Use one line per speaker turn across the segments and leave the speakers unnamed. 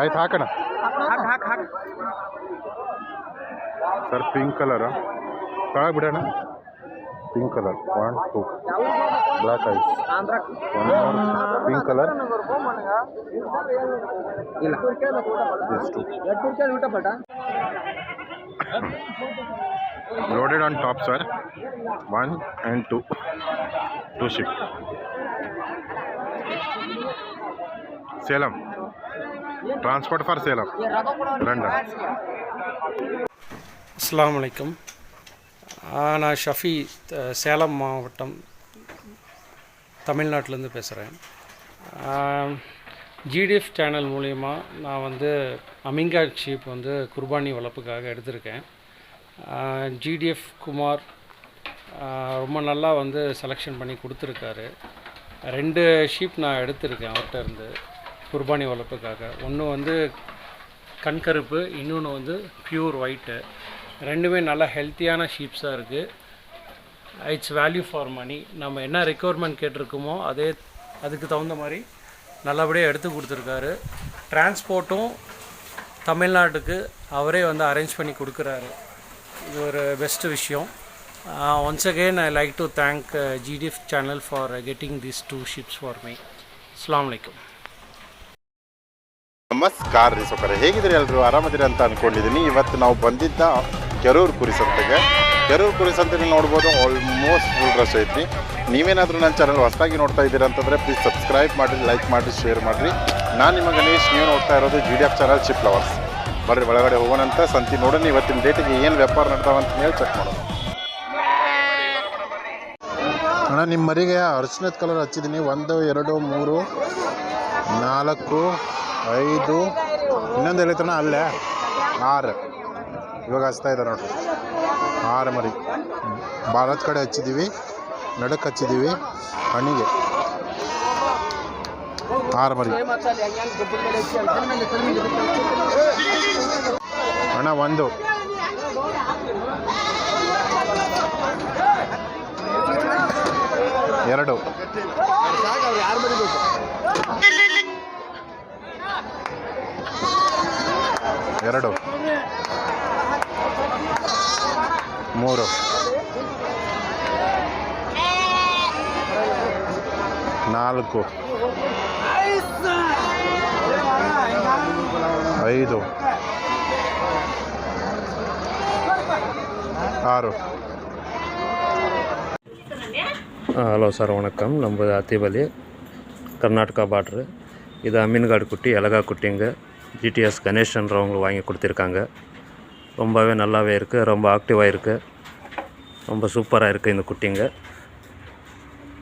ಆಯ್ತು ಹಾಕೋಣ.
ಹಾಕ್ ಹಾಕ್ ಹಾಕ್.
ಸರ್ ಪಿಂಕ್ ಕಲರ್ ತಳಗೆ ಬಿಡೋಣ. Pink colour one
two
black ice pink colour
ಇಲ್ಲ.
On top
sir one and ಪಟ
loaded on top sir. One and two. Two ship salem. Transport for Salem
ரெண்டா அஸ்லாம் வலைக்கம் நான் ஷஃபி சேலம் மாவட்டம் தமிழ்நாட்டிலேருந்து பேசுகிறேன் ஜிடிஎஃப் சேனல் மூலிமா நான் வந்து அமிங்கா ஷீப் வந்து குர்பானி வளர்ப்புக்காக எடுத்திருக்கேன். ஜிடிஎஃப் குமார் ரொம்ப நல்லா வந்து செலெக்ஷன் பண்ணி கொடுத்துருக்காரு. ரெண்டு ஷீப் நான் எடுத்திருக்கேன் அவர்கிட்ட இருந்து. குர்பானி வளர்ப்புக்காக. ஒன்று வந்து கண்கருப்பு இன்னொன்று வந்து பியூர் ஒயிட்டு ரெண்டுமே நல்லா ஹெல்த்தியான ஷீப்ஸாக இருக்குது இட்ஸ் வேல்யூ ஃபார் மணி நம்ம என்ன ரெக்குவயர்மெண்ட் கேட்டிருக்கோமோ அதே அதுக்கு தகுந்த மாதிரி நல்லபடியாக எடுத்து கொடுத்துருக்காரு. டிரான்ஸ்போர்ட்டும் தமிழ்நாட்டுக்கு அவரே வந்து அரேஞ்ச் பண்ணி கொடுக்குறாரு. இது ஒரு பெஸ்ட் விஷயம். Once again I like to thank GDF channel for getting these two ships for me அஸ்லாம் வலைக்கம்
ನಮಸ್ಕಾರ ರೀ ಸೊಕರೆ. ಹೇಗಿದ್ರಿ ಎಲ್ಲರೂ ಆರಾಮದಿರಿ ಅಂತ ಅಂದ್ಕೊಂಡಿದ್ದೀನಿ ಇವತ್ತು ನಾವು ಬಂದಿದ್ದ ಕೆರೂರು ಕುರಿ ಸಂತೆಗೆ ಕೆರೂರು ಕುರಿ ಸಂತೆಗೆ ನೋಡ್ಬೋದು ಆಲ್ಮೋಸ್ಟ್ ಫುಲ್ ರಶ್ ಐತಿ ನೀವೇನಾದರೂ ನನ್ನ ಚಾನಲ್ ಹೊಸದಾಗಿ ನೋಡ್ತಾ ಇದ್ದೀರ ಅಂತಂದರೆ ಪ್ಲೀಸ್ ಸಬ್ಸ್ಕ್ರೈಬ್ ಮಾಡಿರಿ ಲೈಕ್ ಮಾಡಿರಿ ಶೇರ್ ಮಾಡಿರಿ. ನಾನು ನಿಮ್ಮ ಗಣೇಶ್, ನೀವು ನೋಡ್ತಾ ಇರೋದು G D F channel chip lovers ಬರ್ರಿ, ಒಳಗಡೆ ಹೋಗೋಣಂತ ಸಂತಿ ನೋಡೋಣ. ಇವತ್ತಿನ ಡೇಟಿಗೆ ಏನು ವ್ಯಾಪಾರ ನಡ್ತಾವ ಅಂತ ಹೇಳಿ ಚೆಕ್ ಮಾಡೋಣ. ಅಣ್ಣ ನಿಮ್ಮ ಮರಿಗೆ ಅರ್ಶಿನದ ಕಲರ್ ಹಚ್ಚಿದ್ದೀನಿ. ಒಂದು, ಎರಡು, ಮೂರು, ನಾಲ್ಕು ಐದು, ಇನ್ನೊಂದು ಎಲ್ಲಿತನ ಅಲ್ಲೇ. ಆರು. ಇವಾಗ ಹಚ್ತಾ ಇದ್ದಾರೆ ನೋಡ್ರಿ. ಆರು ಮರಿ. ಭಾರತ್ ಕಡೆ ಹಚ್ಚಿದ್ದೀವಿ ನಡಕ್ಕೆ ಹಚ್ಚಿದ್ದೀವಿ, ಹಣ್ಣಿಗೆ. ಆರು ಮರಿ. ಅಣ್ಣ ಒಂದು. ಎರಡು. ಎರಡು ಮೂರು ನಾಲ್ಕು ಐದು ಆರು
ஹலோ சார் வணக்கம் நம்ம அத்திபலி கர்நாடகா பார்ட்ரு இது அமீன்காடு குட்டி எலகா குட்டிங்க ஜிடிஎஸ் கணேஷ்ன்றவங்க வாங்கி கொடுத்துருக்காங்க ரொம்பவே நல்லாவே இருக்குது ரொம்ப ஆக்டிவாக இருக்குது ரொம்ப சூப்பராக இருக்குது இந்த குட்டிங்க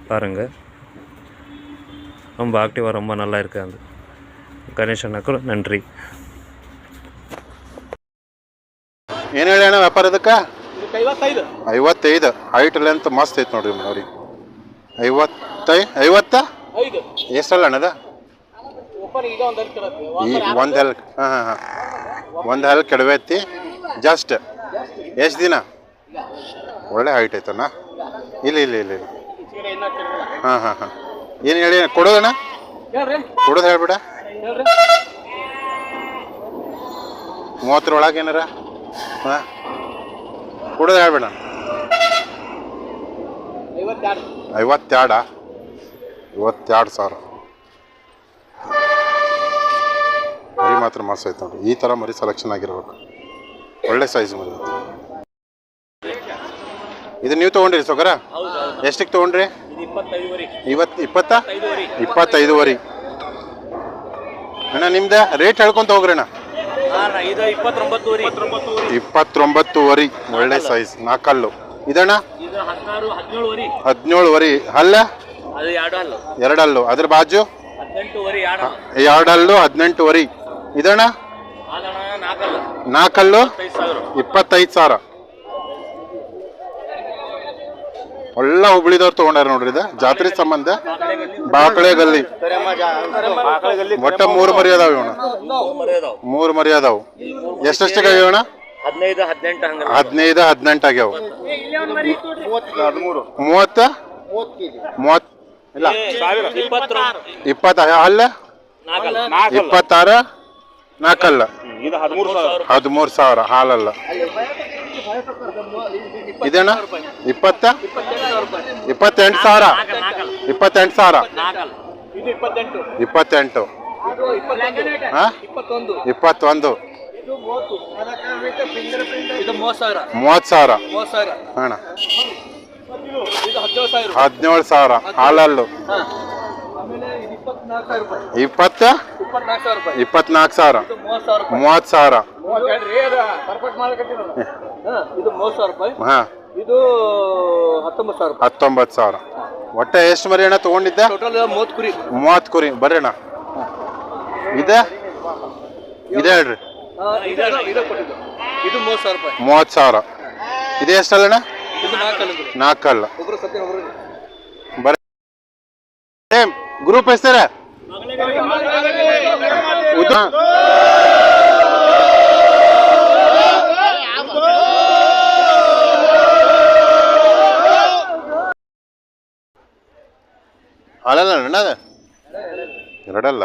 பாருங்கள் ரொம்ப ஆக்டிவாக ரொம்ப நல்லா இருக்குது அந்த கணேஷனுக்கு நன்றி
ಏನು ಹೇಳಿ ಅಣ್ಣ ವ್ಯಾಪಾರ ಇದಕ್ಕೆ
ಐವತ್ತೈದು
ಐವತ್ತೈದು ಹೈಟ್ ಲೆಂತ್ ಮಸ್ತ್ ಐತೆ ನೋಡ್ರಿ ಅವ್ರಿಗೆ ಐವತ್ತೈ ಐವತ್ತ
ಐದು
ಎಷ್ಟಲ್ಲ ಅಣ್ಣದ
ಓಪನ್ ಈಗ ಒಂದು
ಹೆಲ್ ಹಾಂ ಹಾಂ ಹಾಂ. ಒಂದು ಹೆಲ್ ಕೆಡವೈತಿ ಜಸ್ಟ್ ಎಷ್ಟು ದಿನ? ಒಳ್ಳೆ ಹೈಟ್ ಐತಣ್ಣ ಇಲ್ಲ ಇಲ್ಲ ಇಲ್ಲ ಇಲ್ಲ. ಹಾಂ ಹಾಂ ಹಾಂ. ಏನು ಹೇಳಿ ಕೊಡೋದಣ್ಣ? ಕೊಡೋದು ಹೇಳ್ಬಿಡ. ಮೂವತ್ತರೊಳಗೆ ಏನಾರ? ಹಾಂ. ಕೊಡೋದು ಹೇಳ್ಬೇಡ.
ಐವತ್ತೆರಡಾ
ಐವತ್ತೆರಡ ಐವತ್ತೆರಡು ಸಾವಿರ ಮಾತ್ರ ಮಾಸ ಐತೆ ನೋಡಿ ಈ ತರ ಮರಿ ಸೆಲೆಕ್ಷನ್ ಆಗಿರ್ಬೇಕು. ಒಳ್ಳೆ ಸೈಜ್ ಮರಿ. ಇದು ನೀವು ತೊಗೊಂಡ್ರಿ ಸೊಗರ? ಎಷ್ಟಕ್ಕೆ ತೊಗೊಂಡ್ರಿ? ಇವತ್ತು ಇಪ್ಪತ್ತ? ಇಪ್ಪತ್ತೈದುವರಿ. ಅಣ್ಣ ನಿಮ್ದ ರೇಟ್ ಹೇಳ್ಕೊಂತ ಹೋಗ್ರಿ
ಇಪ್ಪತ್ತೊಂಬತ್ತುವರೆ ಇಪ್ಪತ್ತೊಂಬತ್ತುವರೆ.
ಇಪ್ಪತ್ತೊಂಬತ್ತುವರೆ ಒಳ್ಳೆ ಸೈಜ್ ನಾಕಲ್ಲು. ಇದಣ್ಣ?
ಇದು ವರಿ ಹದಿನೇಳುವರೆ
ಅಲ್ಲ ಎರಡಲ್ಲು. ಅದ್ರ ಬಾಜು?
ಎರಡಲ್ಲು. ಹದಿನೆಂಟು
ಎರಡಲ್ಲು ಹದಿನೆಂಟುವರೆ. ಇದಣ್ಣ?
ನಾಲ್ಕಲ್ಲ
ಇಪ್ಪತ್ತೈದು ಸಾವಿರ. ಒಳ್ಳ ಹುಬ್ಳಿದವ್ರು ತಗೊಂಡಾರ ನೋಡ್ರಿ ಇದ. ಜಾತ್ರೆ ಸಂಬಂಧ. ಬಾಕಳೆ ಗಲ್ಲಿ ಒಟ್ಟ ಮೂರು ಮರಿ ಅದಾವ ಇವಣ ಮೂರು ಮರಿ ಅದಾವ ಎಷ್ಟೆಷ್ಟಿಗೆ ಆಗ್ಯಾವಣ
ಹದಿನೈದು ಹದಿನೆಂಟು
ಆಗ್ಯಾವ. ಮೂವತ್ತ? ಮೂವತ್ ಇಲ್ಲ ಇಪ್ಪತ್ತ ಅಲ್ಲ? ಇಪ್ಪತ್ತಾರು? ನಾಲ್ಕಲ್ಲ.
ಇದು ಹದಿಮೂರು ಸಾವಿರ.
ಹದಿಮೂರು ಸಾವಿರ ಹಾಲಲ್ಲ. ಇದೇನ ಇಪ್ಪತ್ತ? ಇಪ್ಪತ್ತೆಂಟು ಸಾವಿರ. ಇಪ್ಪತ್ತೆಂಟು ಸಾವಿರ.
ಇಪ್ಪತ್ತೆಂಟು. ಇಪ್ಪತ್ತೊಂದು. ಮೂವತ್ತು ಸಾವಿರ.
ಅಣ್ಣ.
ಹದಿನೇಳು ಸಾವಿರ.
ಹಾಲಲ್ಲು
ಹಾ. ಆಮೇಲೆ ಇದು ಇಪ್ಪತ್ನಾಲ್ಕು ಸಾವಿರ ರೂಪಾಯಿ
ಇಪ್ಪತ್ತ?
ಇಪ್ಪತ್ನಾಲ್ಕು ಸಾವಿರ ಮೂವತ್ತು ಸಾವಿರ ಹಾ ಇದು ಹತ್ತೊಂಬತ್ತು ಸಾವಿರ
ಹತ್ತೊಂಬತ್ತು ಸಾವಿರ. ಒಟ್ಟೆ ಎಷ್ಟು ಮರಿ ಅಣ್ಣ ತಗೊಂಡಿದ್ದೆ?
ಮೂವತ್ತು ಕುರಿ.
ಮೂವತ್ತು ಕುರಿ. ಬರ್ರಿ ಅಣ್ಣ. ಇದೆ? ಇದೆ ಹೇಳ್ರಿ.
ಇದೆ ಮೂವತ್ತು ಸಾವಿರ
ಇದೆ ಎಷ್ಟಲ್ಲ ಅಣ್ಣ? ನಾಲ್ಕಲ್ಲ ಬರ್ರಿ. ಗ್ರೂಪ್ ಹೆಸರ? ಉದ್ದ ಅಲ್ಲಲ್ಲ ಅಣ್ಣ ಅದು ಎರಡಲ್ಲ.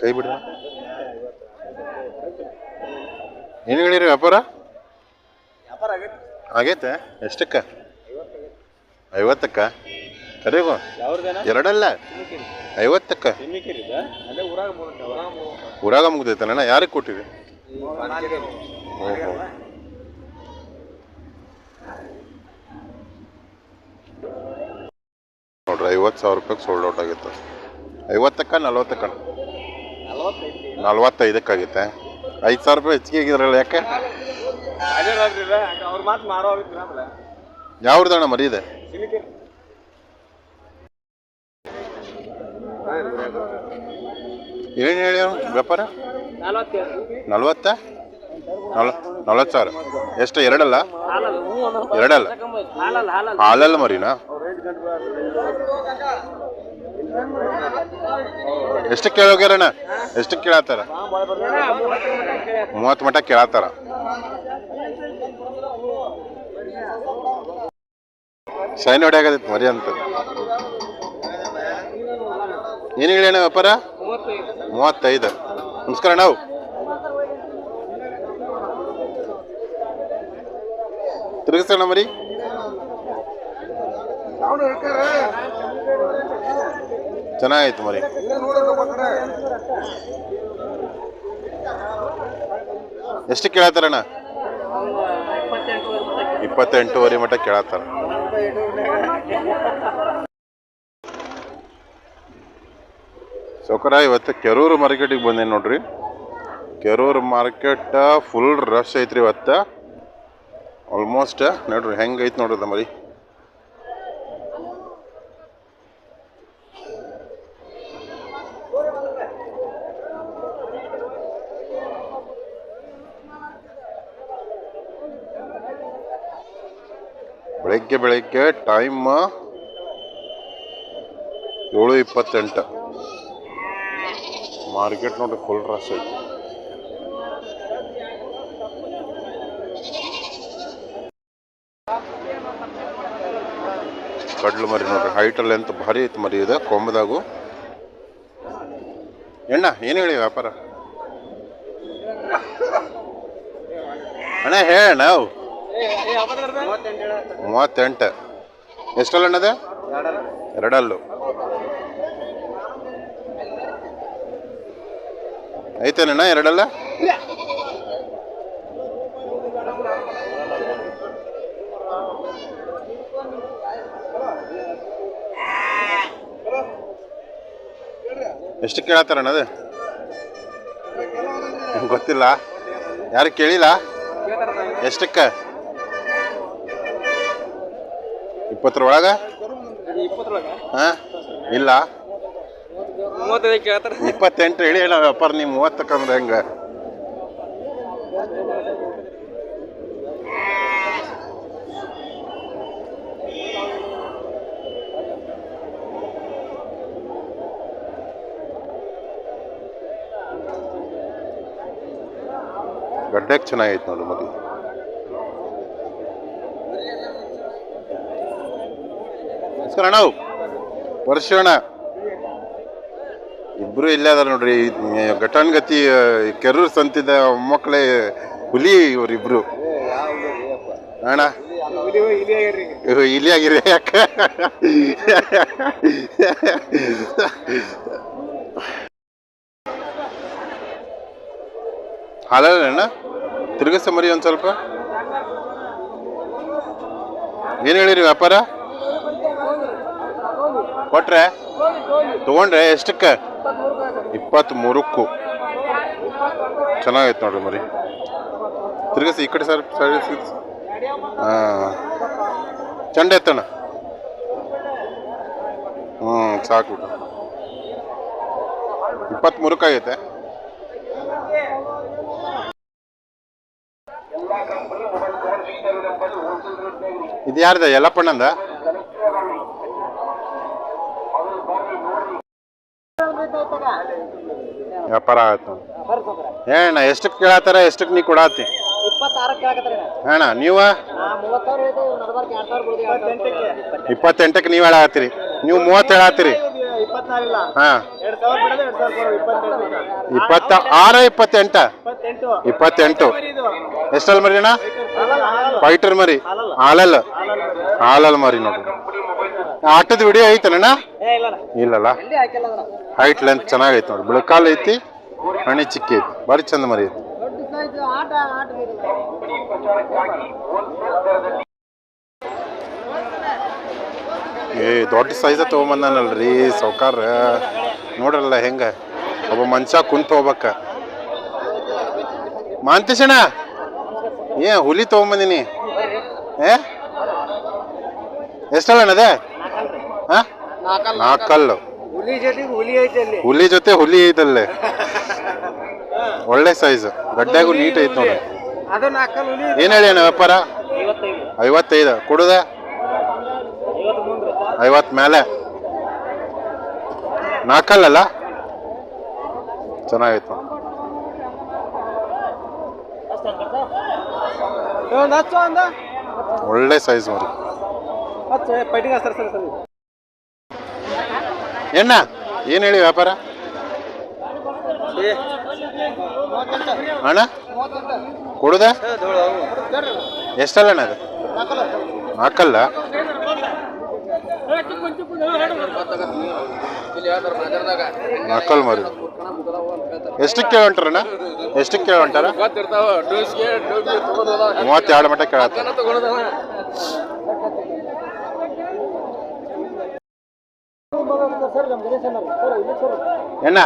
ಕೈ ಬಿಡ್ರ ಏನು ಹೇಳಿರಿ ವ್ಯಾಪಾರ? ಆಗೈತೆ? ಎಷ್ಟಕ್ಕ? ಐವತ್ತಕ್ಕ? ಕರೀಗು ಎರಡಲ್ಲ. ಐವತ್ತಕ್ಕ.
ಊರಾಗ
ಮುಗ್ದೈತಣ್ಣ ಯಾರಿಗೆ ಕೊಟ್ಟಿದೆ? ಓಹೋ. ನೋಡ್ರಿ ಐವತ್ತು ಸಾವಿರ ರೂಪಾಯಿಗೆ ಸೋಲ್ಡ್ ಔಟ್ ಆಗಿತ್ತು. ಐವತ್ತಕ್ಕ ನಲ್ವತ್ತಕ್ಕ ನಲ್ವತ್ತೈದಕ್ಕಾಗಿತ್ತೆ? ಐದು ಸಾವಿರ ರೂಪಾಯಿ ಹೆಚ್ಚಿಗೆ ಆಗಿದ್ರಲ್ಲ ಯಾಕೆ? ಯಾವ್ದಣ್ಣ ಮರಿ ಇದೆ? ಏನು ಹೇಳಿ ವ್ಯಾಪಾರ? ನಲ್ವತ್ತ? ನಲ್, ನಲ್ವತ್ತು ಸಾವಿರ. ಎಷ್ಟು, ಎರಡಲ್ಲ? ಎರಡಲ್ಲ?
ಹಾಲಲ್ಲ
ಮರಿನಾ? ಎಷ್ಟು ಕೇಳೋಗ್ಯಾರಣ್ಣ? ಎಷ್ಟು ಕೇಳತ್ತಾರ? ಮೂವತ್ತು ಮಟ್ಟ ಕೇಳತ್ತಾರ. ಸೈನ್ ಹೊಡೆಯಾಗತ್ತೆ ಮರಿ ಅಂತ. ಏನು ಹೇಳಿ ಅಣ್ಣ ವ್ಯಾಪಾರ? ಮೂವತ್ತೈದು. ನಮಸ್ಕಾರ ನಾವು ತಿರುಗಿಸೋಣ ಮರಿ? ಚೆನ್ನಾಗಾಯ್ತು ಮರಿ. ಎಷ್ಟು ಕೇಳತ್ತಾರಣ್ಣ ಇಪ್ಪತ್ತೆಂಟುವರೆ ಮಟ್ಟ ಕೇಳತ್ತಾರ. ಸೌಕರ ಇವತ್ತು ಕೆರೂರು ಮಾರ್ಕೆಟಿಗೆ ಬಂದೇನೆ ನೋಡ್ರಿ. ಕೆರೂರು ಮಾರ್ಕೆಟ್ ಫುಲ್ ರಶ್ ಐತ್ರಿ ಇವತ್ತು. ಆಲ್ಮೋಸ್ಟ್ ನೋಡ್ರಿ, ಹೆಂಗೆ ಐತೆ ನೋಡ್ರಿ ಮರಿ ಬೆಳಗ್ಗೆ ಬೆಳಗ್ಗೆ ಟೈಮ್ ಏಳು ಇಪ್ಪತ್ತೆಂಟು. ಮಾರ್ಕೆಟ್ ನೋಡ್ರಿ ಫುಲ್ ರಶ್ ಐತಿ. ಕಡ್ಲು ಮರಿ ನೋಡ್ರಿ ಹೈಟಲ್ಲಿ ಅಂತ ಭಾರಿ ಐತಿ ಮರಿ ಇದೆ, ಕೊಂಬದಾಗು. ಎಣ್ಣ, ಏನು ಹೇಳಿ ವ್ಯಾಪಾರ? ಅಣ್ಣ ಹೇಳಣ್ಣ ಮೂವತ್ತೆಂಟು. ಎಷ್ಟಲ್ಲ ಅಣ್ಣದ? ಎರಡಲ್ಲು. ಐತೇನಣ್ಣ ಎರಡಲ್ಲ? ಎಷ್ಟು ಕೇಳತ್ತಾರಣ್ಣ ಅದು? ಗೊತ್ತಿಲ್ಲ. ಯಾರು ಕೇಳಿಲ್ಲ? ಎಷ್ಟಕ್ಕೆ? ಇಪ್ಪತ್ತರ ಒಳಗ? ಹಾಂ? ಇಲ್ಲ. ಇಪ್ಪತ್ತೆಂಟು ಹೇಳಿ ಹೇಳ ವ್ಯಾಪಾರ ನೀವು ಮೂವತ್ತಕ್ಕಂದ್ರೆ ಹೆಂಗ? ಗಡ್ಡೆಗೆ ಚೆನ್ನಾಗೈತೆ ನೋಡಿ ಮರಿ ನಮಸ್ಕಾರ ಅಣ್ಣ ವರ್ಷ ಇಬ್ರು ಇಲ್ಲೇ ಅದಾರ ನೋಡ್ರಿ ಘಟಾನ್ಗತಿ ಕೆರೂರ್ ಸಂತಿದ ಮೊಮ್ಮಕ್ಕಳೇ ಹುಲಿ ಇವ್ರಿಬ್ರು ಅಣ್ಣ? ಇಲ್ಲಿ ಆಗಿರಿ ಯಾಕ? ಹಾಲಲ್ಲ ಅಣ್ಣ? ತಿರುಗಿಸ ಮರಿ ಒಂದು ಸ್ವಲ್ಪ. ಏನು ಹೇಳಿರಿ ವ್ಯಾಪಾರ? ಕೊಟ್ರೆ? ತಗೊಂಡ್ರೆ ಎಷ್ಟಕ್ಕೆ? ಇಪ್ಪತ್ತ್ ಮೂರಕ್ಕೂ ಚೆನ್ನಾಗೈತೆ ನೋಡ್ರಿ ಮರಿ. ತಿರ್ಗಿಸ್ ಈ ಕಡೆ ಸರ್ ಹಾಂ ಚಂಡ ಎತ್ತಣ್ಣ. ಹ್ಞೂ ಸಾಕು ಇಪ್ಪತ್ತ್ಮೂರಕ್ಕಾಗೈತೆ. ಇದು ಯಾರ್ದ, ಯಲ್ಲಪ್ಪಣ್ಣಂದ? ವ್ಯಾಪಾರ ಆಗತ್ತೆ ಹೇಳಣ್ಣ ಎಷ್ಟಕ್ಕೆ ಕೇಳತ್ತಾರ ಎಷ್ಟಕ್ಕೆ ನೀ ಕೊಡಾತಿ? ಅಣ್ಣ. ನೀವು?
ಇಪ್ಪತ್ತೆಂಟಕ್ಕೆ
ನೀವು ಹೇಳತ್ತೀರಿ ನೀವು ಮೂವತ್ತು ಹೇಳತ್ತೀರಿ ಹಾ. ಇಪ್ಪತ್ತ ಆರ ಇಪ್ಪತ್ತೆಂಟ?
ಇಪ್ಪತ್ತೆಂಟು.
ಎಷ್ಟಲ್ಲಿ ಮರಿ ಅಣ್ಣ? ಫೈಟರ್ ಮರಿ. ಹಾಲಲ್ಲ ಹಾಲಲ್ಲ ಮರಿ. ನೋಡ್ರಿ ಆಟದ ವಿಡಿಯೋ
ಐತಲ್ಲಣ್ಣ
ಇಲ್ಲಲ್ಲ? ಹೈಟ್ ಲೆಂತ್ ಚೆನ್ನಾಗೈತೆ ನೋಡಿ. ಬಿಳಕಾಲ ಐತಿ ಹಣಿ ಚಿಕ್ಕ ಐತಿ. ಭಾರಿ ಚಂದ ಮರಿ ಐತಿ. ಏ ದೊಡ್ಡ ಸೈಜ ತೊಗೊಂಬಂದಾನಲ್ರಿ ಸೌಕಾರ ನೋಡ್ರಲ್ಲ ಹೆಂಗ? ಒಬ್ಬ ಮನುಷ್ಯ ಕುಂತ ಹೋಗ್ಬೇಕ. ಮಾಂತೇಶಣ್ಣ ಏ ಹುಲಿ ತೊಗೊಂಬಂದಿನಿ. ಏ? ಎಷ್ಟಲ್ಲಣ್ಣ ಅದೇ? ಹಾ? ನಾಲ್ಕಲ್ಲು
ಹುಲಿ ಜೊತೆಗೆ ಹುಲಿ ಐತೆ ಅಲ್ಲಿ.
ಹುಲಿ ಜೊತೆ ಹುಲಿ ಐತಲ್ಲೇ. ಒಳ್ಳೆ ಸೈಜ್ ಗಡ್ಡೆಗೂ ನೀಟ್ ಐತೆ ನೋಡಿ.
ಅದು ನಾಲ್ಕಲ್ ಹುಲಿ
ಏನ್ ಹೇಳಿ ಅಣ್ಣ ವ್ಯಾಪಾರ?
ಐವತ್ತೈದು.
ಕೊಡುದ? ಐವತ್ ಮೇಲೆ. ನಾಲ್ಕಲ್ಲಲ್ಲ ಚೆನ್ನಾಗೈತೆ ನೋಡಿ.
ಒಂದು ಹಚ್ಚು ಅಂದ.
ಒಳ್ಳೆ ಸೈಜ್ ಮರಿ
ಹಚ್ಚು ಪೈಟಿಗೆ ಸರ್ ಸರಿ ಸರಿ
ಎಣ್ಣ, ಏನು ಹೇಳಿ ವ್ಯಾಪಾರ? ಅಣ್ಣ, ಕೊಡುದ? ಎಷ್ಟಲ್ಲ ಅಣ್ಣ ಅದು? ಹಾಕಲ್ಲ ಮಕ್ಕಳು ಮರಿ ಎಷ್ಟಕ್ಕೆ ಕೇಳಂಟಾರಣ್ಣ ಎಷ್ಟಕ್ಕೆ ಕೇಳಂಟಾರ? ಮೂವತ್ತೆರಡು ಮಟ್ಟ ಕೇಳತ್ತ
ಸರ್ ನಮ್ಮ ಗಣೇಶ್ ಅಣ್ಣ ಸರ್ ಇಲ್ಲಿ ಸರ್
ಎಣ್ಣ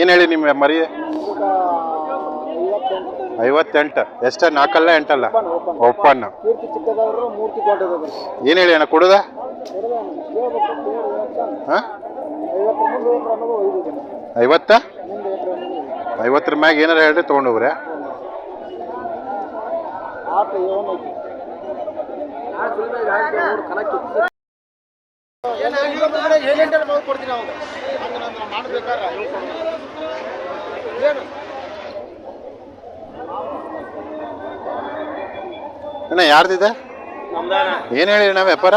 ಏನು ಹೇಳಿ ನಿಮ್ಮ ಮರಿ?
ಐವತ್ತೆಂಟು.
ಎಷ್ಟ ನಾಲ್ಕಲ್ಲ ಎಂಟಲ್ಲ? ಒಪ್ಪನ್ನ. ಏನು ಹೇಳಿ ಅಣ್ಣ ಕೊಡುದ?
ಐವತ್ತು?
ಐವತ್ತರ ಮ್ಯಾಗ ಏನಾರ ಹೇಳ್ರಿ ತೊಗೊಂಡೋಗ್ರೆ.
ಕೊಡ್ತೀನಿ ಅವಾಗ ಏನು?
ಅಣ್ಣ ಯಾರ್ದಿದೆ?
ಏನ್
ಏನು ಹೇಳಿ ನಾವ್ ವ್ಯಾಪಾರ?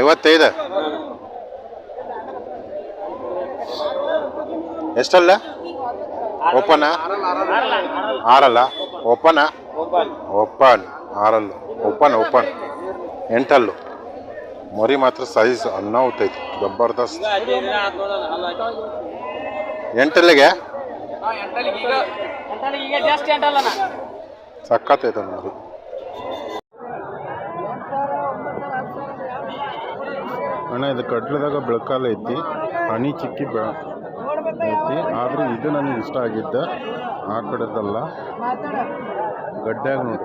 ಐವತ್ತೈದು
ಎಷ್ಟಲ್ಲ? ಓಪನ? ಆರಲ್ಲ. ಓಪನ. ಓಪನ್. ಆರಲ್ಲ. Open open. ಎಂಟಲ್ಲು. ಮರಿ ಮಾತ್ರ ಸೈಜ್ ಅನ್ನಾವತ್ತೈತಿ ಜಬರ್ದಸ್ತ್. ಎಂಟಲ್ಲಿಗೆ? ಸಕ್ಕತ್ತೈತೆ ಮರಿ. ಅಣ್ಣ, ಇದು ಕಡ್ಲದಾಗ ಬೆಳಕಾಲ ಐತಿ, ಹನಿ ಚಿಕ್ಕಿ ಬೆಳ ಐತಿ, ಆದ್ರೂ ಇದು ನನಗೆ ಇಷ್ಟ ಆಗಿದ್ದ, ಆ ಕಡೆದಲ್ಲ. ಗಡ್ಡ್ಯಾಗ ನೋಡಿ.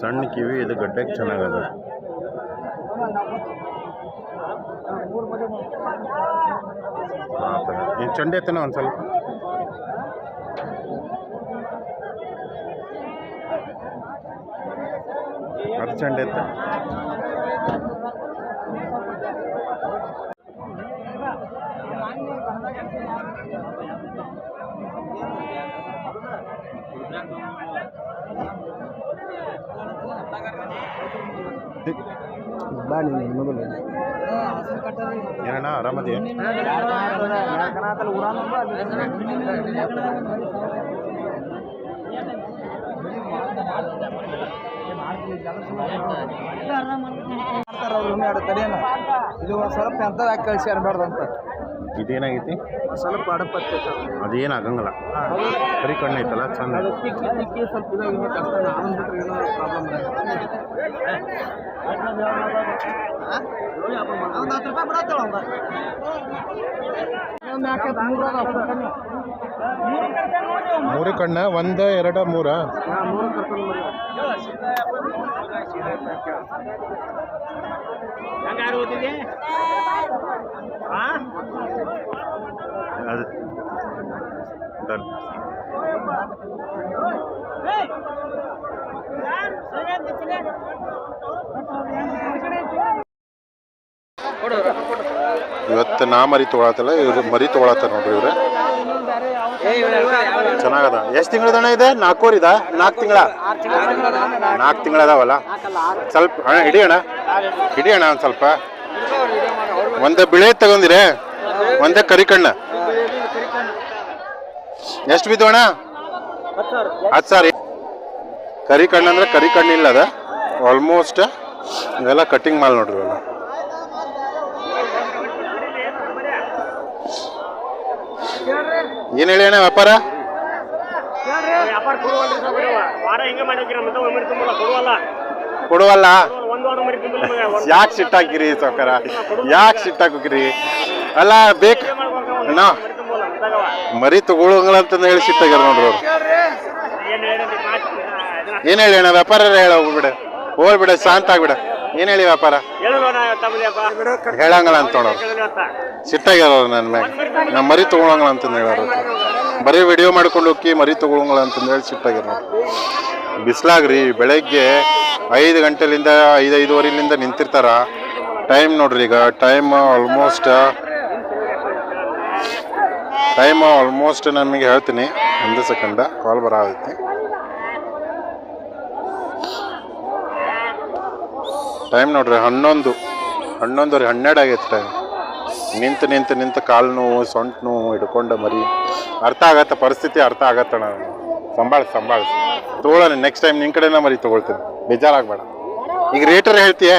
ಸಣ್ಣ ಕಿವಿ, ಇದು ಗಡ್ಡೆಗೆ ಚೆನ್ನಾಗದ. ಏನು ಚಂಡೆ ತನ ಒಂದು ಸ್ವಲ್ಪ. ಅದು ಚಂಡೆ
ಎತ್ತ ಬಾಣಿ ಮೊಬೈಲ್
ಏನಣ್ಣ ಆರಾಮದಿ?
ಇದು ಒಂದು ಸ್ವಲ್ಪ ಎಂತ ಹಾಕಿ ಕಳಿಸಿ ಅನ್ಬಾರ್ದು ಅಂತ
ಇದೇನಾಗೈತಿ?
ಸ್ವಲ್ಪ ಅಡಪತ್ತೆ
ಅದೇನು ಆಗಂಗಿಲ್ಲ. ಕರಿ ಕಣ್ಣು ಐತಲ್ಲ ಚಂದ.
ಸ್ವಲ್ಪ ಇದಾಗಿ ಕಷ್ಟ ನಾನು ಬಿಟ್ರೆ ಏನೋ ಪ್ರಾಬ್ಲಮ್
ಮೂರು ಕಣ್ಣ ಒಂದು ಎರಡು ಮೂರ. ಅದು ಡನ್ ಇವತ್ತು ನಾ ಮರಿ ತೊಗೊಳತ್ತಲ್ಲ, ಇವ್ರು ಮರಿ ತೊಗೊಳತ್ತಾರ ನೋಡ್ರಿ ಇವ್ರೆ. ಚೆನ್ನಾಗದ. ಎಷ್ಟು ತಿಂಗಳದಣ್ಣ ಇದೆ? ನಾಲ್ಕೂವರೆ ಇದ? ನಾಲ್ಕು ತಿಂಗಳ? ನಾಲ್ಕು ತಿಂಗಳ ಅದಾವಲ್ಲ. ಸ್ವಲ್ಪ ಹಿಡಿಯೋಣ ಅಣ್ಣ ಹಿಡಿ ಅಣ್ಣ ಒಂದು ಸ್ವಲ್ಪ. ಒಂದೇ ಬಿಳೆ ತಗೊಂಡಿರೆ. ಒಂದೇ ಕರಿಕಣ್ಣ ಎಷ್ಟು ಬಿದ್ದು ಅಣ್ಣ? ಹತ್ತು ಸಾವಿರ ಕರಿ ಕಣ್ಣು ಅಂದ್ರೆ ಕರಿ ಕಣ್ಣಿಲ್ಲ ಅದ ಆಲ್ಮೋಸ್ಟ್ ಇವೆಲ್ಲ ಕಟ್ಟಿಂಗ್ ಮಾಲ್ ನೋಡ್ರಿ ಇವೆಲ್ಲ ಏನು ಹೇಳಿ ಅಣ್ಣ ವ್ಯಾಪಾರ?
ಕೊಡುವಲ್ಲ?
ಯಾಕೆ
ಒಂದು ಹಾಕಿರಿ ಸೌಕರ
ಯಾಕೆ ಸಿಟ್ಟಾಕಿರಿ ಹಾಕಿರಿ ಯಾಕೆ ಸಿಟ್ಟಾಕಿರಿ ಅಲ್ಲ ಬೇಕು. ಅಣ್ಣ
ಮರಿ
ಅಂತ ಹೇಳಿ ಸಿಟ್ಟಾಗ್ಯಾರ ನೋಡ್ರಿ ಅವ್ರು.
ಏನ್
ಹೇಳಿ ಅಣ್ಣ ವ್ಯಾಪಾರ ಹೇಳ ಹೋಗ್ಬಿಡ. ಹೋಗ್ಬಿಡ ಶಾಂತ ಆಗ್ಬಿಡ. ಏನ್ ಹೇಳಿ ವ್ಯಾಪಾರ? ಹೇಳಂಗಲ್ಲ ಅಂತ ನೋಡೋರು ಸಿಟ್ಟಾಗ್ಯಾರ ನನ್ನ ಮ್ಯಾಗ. ಮರಿ ತಗೊಳಂಗಲ್ಲ ಅಂತಂದು ಹೇಳೋರು. ಬರೀ ವಿಡಿಯೋ ಮಾಡ್ಕೊಂಡು ಹೋಗಿ ಮರಿ ತಗೊಳಂಗಲ್ಲ ಅಂತಂದು ಹೇಳಿ ಸಿಟ್ಟಾಗ್ಯಾರ ಬಿಸ್ಲಾಗ್ರಿ ಬೆಳಗ್ಗೆ ಐದು ಗಂಟೆಲಿಂದ ಐದು ಐದುವರೆಲಿಂದ ನಿಂತಿರ್ತಾರ. ಟೈಮ್ ನೋಡ್ರಿ ಈಗ ಟೈಮ್ ಆಲ್ಮೋಸ್ಟ್ ಟೈಮ್ ಆಲ್ಮೋಸ್ಟ್ ನಮಗೆ ಹೇಳ್ತೀನಿ. ಒಂದು ಸೆಕೆಂಡ ಕಾಲ್ ಬರತೈತಿ ಟೈಮ್ ನೋಡ್ರಿ ಹನ್ನೊಂದು ಹನ್ನೊಂದುವರೆ ಹನ್ನೆರಡು ಆಗೈತೆ ಟೈಮ್ ನಿಂತು ನಿಂತು ನಿಂತು ಕಾಲು ನೋವು ಸೊಂಟ ನೋವು ಹಿಡ್ಕೊಂಡು ಮರಿ. ಅರ್ಥ ಆಗತ್ತೆ ಪರಿಸ್ಥಿತಿ ಅರ್ಥ ಆಗತ್ತಣ್ಣ ಸಂಭಾಳ ಸಂಭಾಳ. ತೊಗೊಳ್ಳೋಣ ನೆಕ್ಸ್ಟ್ ಟೈಮ್ ನಿಮ್ಮ ಕಡೆನ ಮರಿ ತೊಗೊಳ್ತೀನಿ. ಬೇಜಾರಾಗಬೇಡ. ಈಗ ರೇಟರ್ ಹೇಳ್ತೀಯ?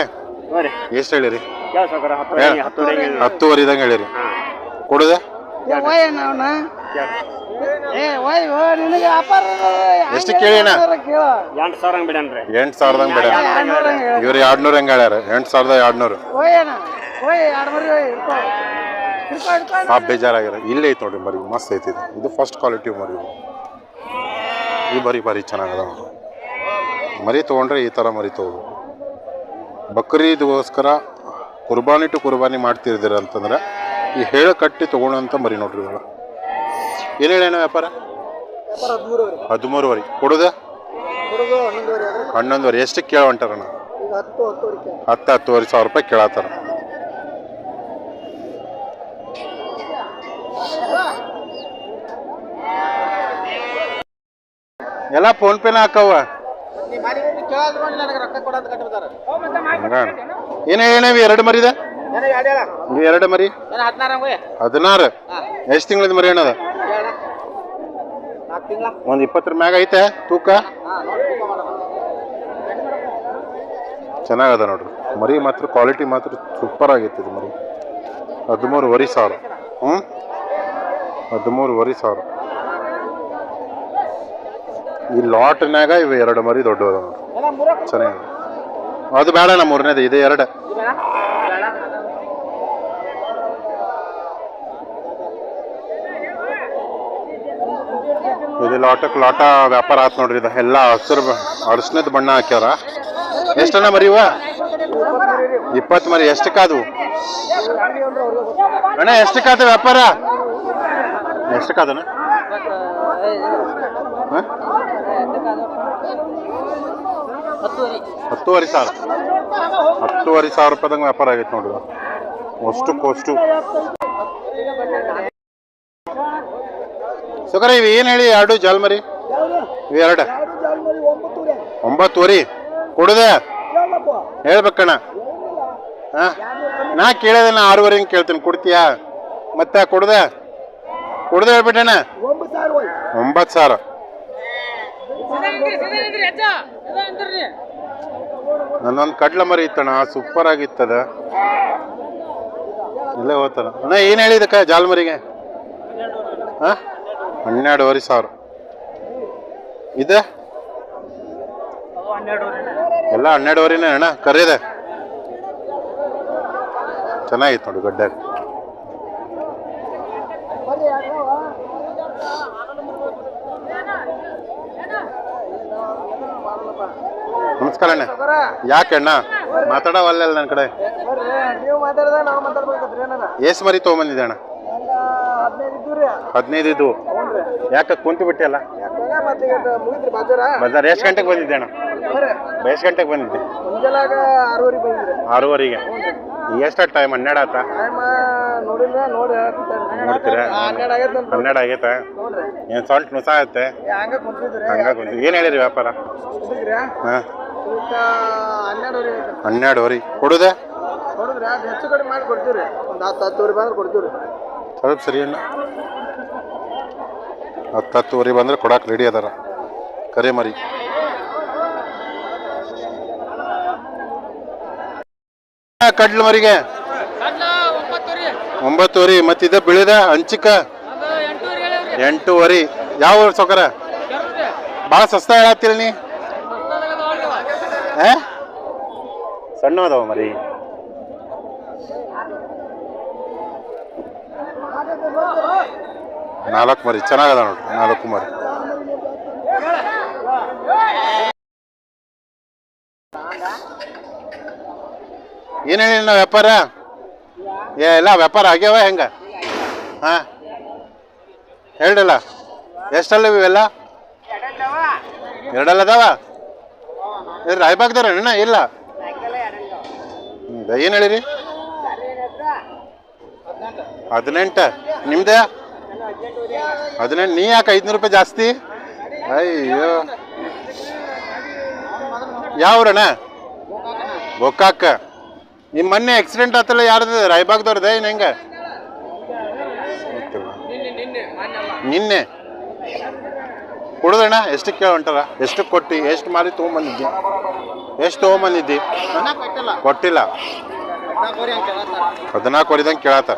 ಎಷ್ಟು ಹೇಳಿರಿ? ಹತ್ತುವರೆದಂಗೆ ಹೇಳಿರಿ. ಹತ್ತು ಎಷ್ಟು ಕೇಳಿ ಅಣ್ಣ?
ಎಂಟು ಸಾವಿರ ಹಂಗೆ ಬಿಡನ್ರಿ
ಎಂಟು ಸಾವಿರದಂಗೆ ಬೇಡ ಇವ್ರು ಎರಡ್ನೂರು ಹೆಂಗೆ ಹೇಳ್ಯಾರ. ಎಂಟು ಸಾವಿರದ ಎರಡ್ನೂರು. ಆ ಬೇಜಾರಾಗಿರ ಇಲ್ಲೇ ಐತೆ ನೋಡ್ರಿ ಮರಿ ಮಸ್ತ್ ಐತಿ ಇದು. ಇದು ಫಸ್ಟ್ ಕ್ವಾಲಿಟಿ ಮರಿ ಇವು. ಈ ಮರಿ ಮರಿ ಚೆನ್ನಾಗದ ಮರಿ ತೊಗೊಂಡ್ರೆ ಈ ಥರ ಮರಿ ತೊಗೋಬೇಕು ಬಕ್ರೀದ್ಗೋಸ್ಕರ ಕುರ್ಬಾನಿ ಟು ಕುರ್ಬಾನಿ ಮಾಡ್ತಿರ್ದಿರ ಅಂತಂದ್ರೆ ಈ ಹೇಳ ಕಟ್ಟಿ ತೊಗೊಳಂತ ಮರಿ ನೋಡ್ರಿ ಇವಾಗ. ಏನು ಹೇಳೇನ ವ್ಯಾಪಾರ? ಹದಿಮೂರುವರೆ. ಕೊಡುದ? ಹನ್ನೊಂದುವರೆ. ಎಷ್ಟು ಕೇಳ ಹೊಂಟಾರಣ್ಣ ಹತ್ತು ಹತ್ತುವರೆ ಸಾವಿರ ರೂಪಾಯಿ ಕೇಳತ್ತಾರ. ಎಲ್ಲ ಫೋನ್ ಪೇನ ಹಾಕವ ಏನೇ ಏನೇವಿ ಎರಡು ಮರಿದೆ? ಎರಡು ಮರಿ?
ಹದಿನಾರು?
ಎಷ್ಟು ತಿಂಗಳದ ಮರಿ ಏನದ
ಒಂದ್ ತಿಂಗಳ.
ಒಂದು ಇಪ್ಪತ್ತರ ಮ್ಯಾಗ ಐತೆ ತೂಕ? ಚೆನ್ನಾಗದ ನೋಡ್ರಿ. ಮರಿ ಮಾತ್ರ ಕ್ವಾಲಿಟಿ ಮಾತ್ರ ಸೂಪರ್ ಆಗೈತಿ ಇದು ಮರಿ ಹದಿಮೂರುವರೆ ಸಾವಿರ ಹ್ಞೂ ಹದಿಮೂರುವರೆ ಸಾವಿರ ಈ ಲಾಟ್ನಾಗ ಇವು ಎರಡು ಮರಿ ದೊಡ್ಡ ಅದಾವ ನೋಡ್ರಿ ಚೆನ್ನಾಗಿದೆ. ಅದು ಬೇಡ ನಮ್ಮ ಮೂರನೇದು ಇದೆ ಎರಡು. ಇದು ಲಾಟಕ್ಕೆ ಲಾಟ ವ್ಯಾಪಾರ ಆತ್ ನೋಡ್ರಿ ಇದು. ಎಲ್ಲ ಹಸಿರು ಅರ್ಶನದ ಬಣ್ಣ ಹಾಕ್ಯಾರ ಎಷ್ಟನ್ನ ಮರಿವ ಇಪ್ಪತ್ತು ಮರಿ. ಎಷ್ಟಕ್ಕಾದವು ಅಣ್ಣ ಎಷ್ಟಕ್ಕಾದ ವ್ಯಾಪಾರ? ಎಷ್ಟಕ್ಕಾದಣ್ಣ? ಹತ್ತುವರೆ ಸಾವಿರ. ಹತ್ತುವರೆ ಸಾವಿರ ರೂಪಾಯಿದಂಗೆ ವ್ಯಾಪಾರ ಆಗೈತೆ ನೋಡ್ರಿ ಇದು. ಇವು ಏನು ಹೇಳಿ? ಎರಡು ಜಾಲ್ಮರಿ? ಇವೆರಡು ಒಂಬತ್ತುವರೆ. ಕೊಡುದೆ? ಹೇಳ್ಬೇಕಣ್ಣ. ಹಾಂ? ನಾ ಕೇಳಿದೆ ನಾ ಆರೂವರೆ ಹಿಂಗೆ ಕೇಳ್ತೀನಿ. ಕೊಡ್ತೀಯಾ? ಮತ್ತೆ ಕೊಡ್ದೆ? ಕೊಡ್ದೆ ಹೇಳ್ಬಿಟ್ಟಣ್ಣ ಒಂಬತ್ತು ಸಾವಿರ. ನನ್ನೊಂದು ಕಡ್ಲ ಮರಿ ಇತ್ತಣ್ಣ. ಸೂಪರ್ ಆಗಿತ್ತದ. ಇಲ್ಲೇ ಹೋಗ್ತಾನ ಅಣ್ಣ, ಏನು ಹೇಳಿದಕ್ಕ ಜಾಲ್ಮರಿಗೆ? ಹಾಂ? ಹನ್ನೆರಡುವರೆ ಸಾವಿರ. ಇದೆ? ಎಲ್ಲ ಹನ್ನೆರಡುವರೆನೇ ಅಣ್ಣ? ಕರೆಯದೆ ಚೆನ್ನಾಗಿತ್ತು ನೋಡಿ ಗಡ್ಡೆ. ನಮಸ್ಕಾರ ಅಣ್ಣ. ಯಾಕೆ ಅಣ್ಣ? ಮಾತಾಡವಲ್ಲ ನನ್ನ ಕಡೆ? ಏಸ್ ಮರಿ ತೊಗೊಂಬಂದಿದೆ ಅಣ್ಣ.
ಹದಿನೈದು
ಇದು ಯಾಕೆ ಕುಂತು ಬಿಟ್ಟೆ ಅಲ್ಲ?
ಯಾಕಾಗ ಮತ್ತೆ ಈಗ ಮುಗಿದ್ರಿ ಬಜಾರ್.
ಎಷ್ಟು ಗಂಟೆಗೆ ಬಂದಿದ್ದೆ ಅಣ್ಣ? ಎಷ್ಟು ಗಂಟೆಗೆ ಬಂದಿದ್ದೆ? ಆರೂವರೆಗೆ ಎಷ್ಟು ಟೈಮ್ ಹನ್ನೆರಡು ಆತ ನೋಡ್ತೀರಾ
ಹನ್ನೆರಡು ಆಗೈತೆ
ಏನು ಸಾಲ್ಟ್ ನುಸ ಆಗುತ್ತೆ? ಹಂಗಾಗಿ ಏನು ಹೇಳಿರಿ ವ್ಯಾಪಾರ?
ಹನ್ನೆರಡು
ಹಾಂ.
ಹನ್ನೆರಡುವರೆ
ಕೊಡುದೆ?
ಹೆಚ್ಚು ಕಡಿಮೆ ಮಾಡಿ ಕೊಡ್ತೀವಿ ಒಂದು ಹತ್ತು ಹತ್ತುವರೆ ಬಂದ್ರೆ ಕೊಡ್ತೀವಿ
ಸ್ವಲ್ಪ ಸರಿ ಅಣ್ಣ. ಹತ್ತು ಹತ್ತುವರೆ ಬಂದರೆ ಕೊಡಕ್ಕೆ ರೆಡಿ ಅದಾರ. ಕರೆ ಮರಿ. ಕಡ್ಲು ಮರಿಗೆ. ಒಂಬತ್ತುವರೆ. ಮತ್ತಿದ್ದ ಬಿಳಿದ ಹಂಚಿಕ. ಎಂಟೂವರೆ ಯಾವ ಊರು ಸೊಕರ? ಭಾಳ ಸಸ್ತಾ ಹೇಳತ್ತಿಲ್ಲ ನೀ? ಸಣ್ಣ ಅದಾವ ಮರಿ. ನಾಲ್ಕು ಮರಿ, ಚೆನ್ನಾಗದ ನೋಡ್ರಿ, ನಾಲ್ಕು ಮರಿ. ಏನು ಹೇಳಿ ನಾವು ವ್ಯಾಪಾರ? ಏ ಎಲ್ಲ ವ್ಯಾಪಾರ ಆಗ್ಯಾವ ಹೆಂಗ? ಹಾ? ಹೇಳಲ್ಲ ಎಷ್ಟಲ್ಲ ಇವೆಲ್ಲ? ಎರಡಲ್ಲ ಅದಾವ? ರಾಯಬಾಗ್ದಾರ ಇಲ್ಲ. ಏನು ಹೇಳಿರಿ? ಹದಿನೆಂಟು. ನಿಮ್ದೆ? ಹದಿನೆಂಟು. ನೀ ಯಾಕೆ ಐದುನೂರು ರೂಪಾಯಿ ಜಾಸ್ತಿ? ಅಯ್ಯೋ. ಯಾವ್ರಣ್ಣ ಗೋಕಾಕ. ನಿಮ್ಮ ಮೊನ್ನೆ ಆಕ್ಸಿಡೆಂಟ್ ಆತಲ್ಲ ಯಾರ್ದು? ರಾಯಬಾಗ್ದವ್ರದ್ದು ಏನು ಹೆಂಗೆ. ನಿನ್ನೆ. ಕೊಡುದಣ್ಣ ಎಷ್ಟು ಕೇಳ ಹೊಂಟಲ್ಲ ಎಷ್ಟು ಕೊಟ್ಟು? ಎಷ್ಟು ಮಾರಿ ತೊಗೊಂಬಂದಿದ್ದಿ? ಎಷ್ಟು ತೊಗೊಂಬಂದಿದ್ದಿ? ಕೊಟ್ಟಿಲ್ಲ. ಹದಿನಾಲ್ಕು ಹೊರಿದಂಗೆ ಕೇಳತ್ತಾರ.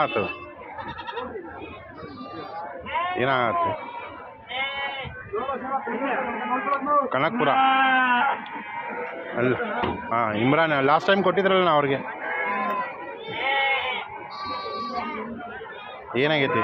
ಆತು ಏನಾಗತ್ತೆ ಕನಕ್ಪುರ ಅಲ್ಲ ಹಾಂ ಇಮ್ರಾನ್ ಲಾಸ್ಟ್ ಟೈಮ್ ಕೊಟ್ಟಿದ್ರಲ್ಲ ನಾ ಅವ್ರಿಗೆ. ಏನಾಗೈತಿ?